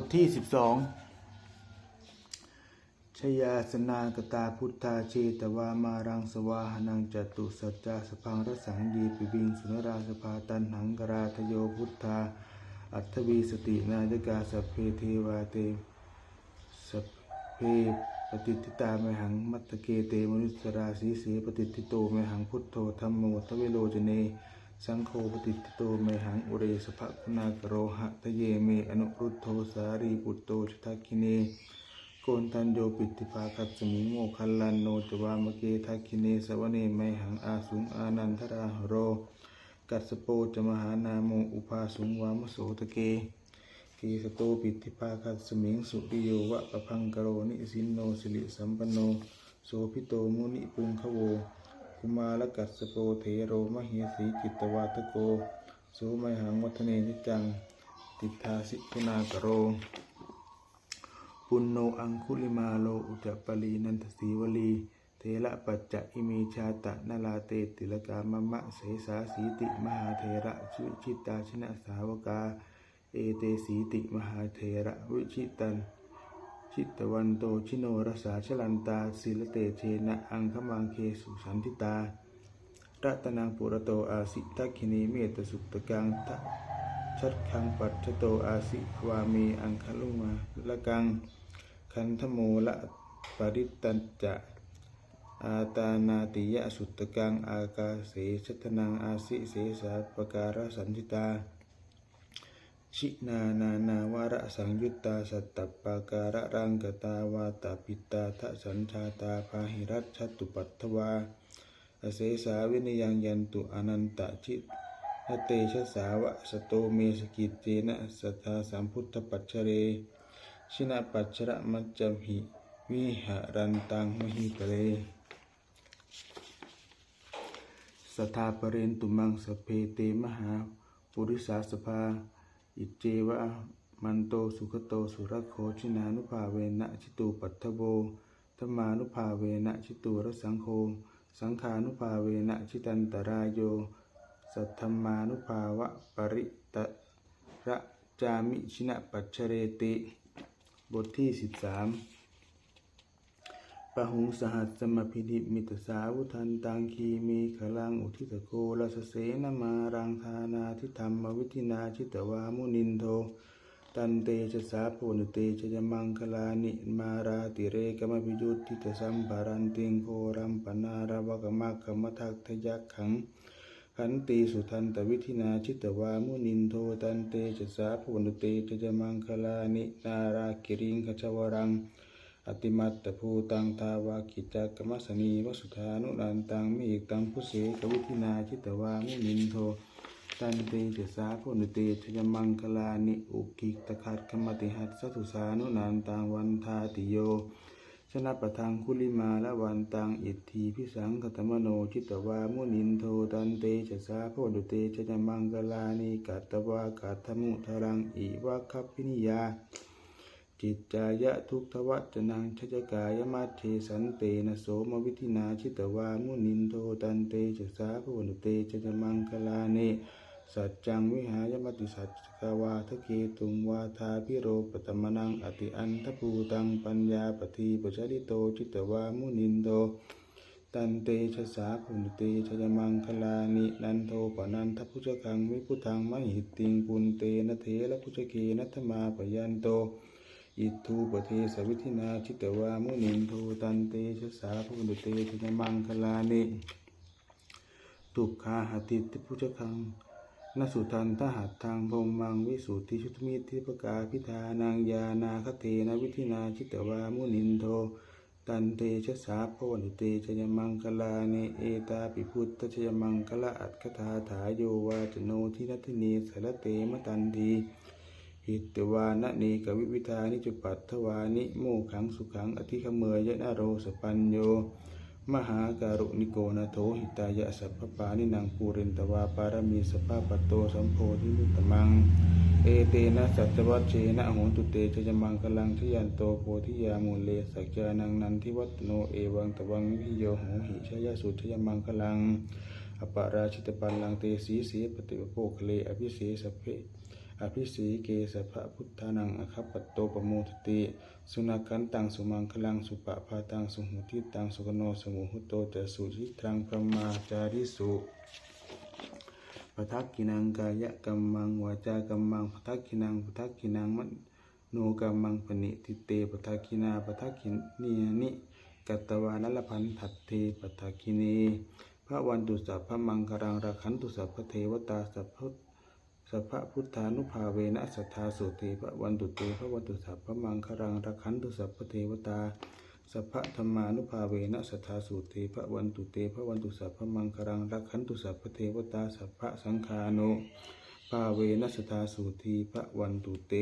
ทที่สิบสองชยาสนากตาพุทธาเชตวามารังสวาหนังจตุสัจจาสพังรสังยีปิวิงสุนราสภาตันหังกราทโยพุทธา อัตถวีสตินายกาสเพเทวาเตสเพปฏิทิตาเมหังมัตตเกเตมนุสราสีสีปฏิทิโตเมหังพุทโธธรรมโมทเวโลจเน สังโฆปฏิทิโตเมหังอุเรสภคุณากโรหะทะเยเมอนุรุตโธสารีปุตโตชทักคิเนโกนทันโยปิติภาคัตสมิงโมคัลลันโนจวามเกทักคิเนสวเนไมหังอาสุงอานันทราโร กัสโปจมหานาโมอุปาสุงวามโสตเกกีสโตปิติภาคัสมิงสุริโยวะปะพังกโรนิสินโนสิริสัมปันโนโสพิโตมุนิปุงขโว กุมารกัสสโปเทโรมเหสีจิตวาทโกสไมหังวัฒเนนิจัง ติทาสิกุณากโร ปุณโนอังคุลิมาโลอุจปลีนันทสีวลีเทระปัจจะอิมีชาตะนาลาเตติลกามะมะเสสาสีติมหาเทระชุชิตาชนะสาวกา เอเตสีติมหาเทระวิชิตัน ชิตวันโตชิโนรสาชลันตาศิลเตเชนะอังคมังเคสุสันติตารัตนังปุระโตอาสิทักขินีเมตสุตตกังทะชัดคังปัจโตอาสิวามีอังคลุมาละกังคันธโมละปริตตัญจะอาตานาติยะสุตตกังอากาเสชัตนังอาสิเสสาปการสันติตา ชินานานาวาระสังยุตตาสัตตปาการะรังกตาวาตาปิตาทะสัญชาตาพาหิรัชชัตตุปัตถวาอเสสาวินยังยันตุอนันตชิตเตชะสาวะสโตเมสกิจเนะสัทธาสัมพุทธปัจเจเร ชินาปัจฉระมัจจหิวิหารันตังมหิกเลสทาปเรนตุมังสเพเตมหาปุริสาสภา อิเจวะมันโตสุขโตสุรโคชินานุภาเวนะชิตูปัทโบธรรมานุภาเวนะชิตูรสังโฆสังขานุภาเวนะชิตันตรายโย สัทธมมานุภาวะปริตระจามิชินะปัจเจเรติ บทที่สิบสาม ปะหุงสหัสสมพินิมิตสาวุทันตังคีมีขลังอุทิสโกลสเสนมารังธานาทิธรรมวิธินาชิตวามุนินโท ตันเตชะสาโพนุเตชะยมังคลานิมาราติเรกมพิยุตติตสัมภารันติงโครัมปนาราวกมักขมทักทยักขังขันติสุทันตวิธินาชิตวามุนินโทตันเตชะสาโพนุเตชะยมังคลานินารากิริงขจวรัง อติมัตตภูตังทาวากิจกรรมสนีวสุธานุนันตังมิอิตังพุเสกวิธินาชิตวามุนินโทตันเตเจสาพุนุเตชยมังคลานิอุกิตคัดขมติหัสสตุสานุนันตังวันทาติโยชนะปะทังคุลิมาละวันตังอิทธีพิสังคตมโนชิตวามุนินโทตันเตชะสาพดุเตชยมังคลานิกัตตวากัตถมุทรังอิวะคัพพินิยา จิตจายะทุกทวัจนังชจกายมัชเชสันเตนะโสมวิธินาชิตวามุนินโทตันเตชะสาโพนุเตชยมังคลานิสัจจังวิหายมติสัจกวาทะเกตุงวาทาพิโรปตมนังอติอันทภูตังปัญญาปทีปจริโตจิตวามุนินโทตันเตชะสาพุนเตชะยมังคลานินันโทปนันทพุจกังวิพุทังมหิตติงปุนเตนะเทระพุจเกนัทมาปยันโต อิทูปเทสวิธินาชิตวามุนินโทตันเตชะสาพุนเตชะยมังคลานิตุกขาหติติพุจกังนสุทันทหัตทางพรมังวิสุทธิชุตมิทิปกาพิธานังยานาคเทนวิธินาชิตวามุนินโทตันเตชะสาโพนุเตชยมังคลาเนเอตาปิพุทธชยมังคละอัตคถาถาโยวาจโนทินัตนีสารเตมตันที หิตวานะเนกวิวิธานิจุปัตถวานิ โมขังสุขังอธิขเมยยะนาโรสปัญโย มหาการุณิโกนาโถหิตายะสัพพปานินางปูเรนตวาปารมีสภาปตโตสัมโพธิมุตมัง เอเตนะสัจวัชเชนะโหตุเตชยมังกลังทยันโตโพธิยามูลเลสัจจานังนันทิวัตโนเอวังตวังวิโยโหหิชยสุชยมังกลังอปาราชิตปันลังเตสีสีปฏิปโภคเลอภิเสสเพ อภิสีเกสภะพุทธานังอคัปปตโตปโมทติ สุนักันตังสุมังคลังสุปะพาตังสุหุติตังสุกโนสมุหุโตจะสุจิตรังพระมาจาริสุปทักกินังกายกัมมังวาจากัมมังปทักกินังปทักกินังมโนกัมมังปณิทิเตปทักกินาปทักกินีนิกัตวานลพันธัตเตปทักกิเนพระวันตุสัพพะมังครังราคันตุสัพพะเทวตาสัพพะ สัพพะพุทธานุภาเวนะสัทธาสุติพระวันตุเตพระวันตุสัพพะมังครังราคันตุสัพพเทวตาสัพพะธรรมานุภาเวนะสัทธาสุเตพระวันตุเตพระวันตุสัพพะมังครังรักขันตุสัพพเทวตาสัพพะสังฆานุภาเวนะสัทธาสุทีพระวันตุเต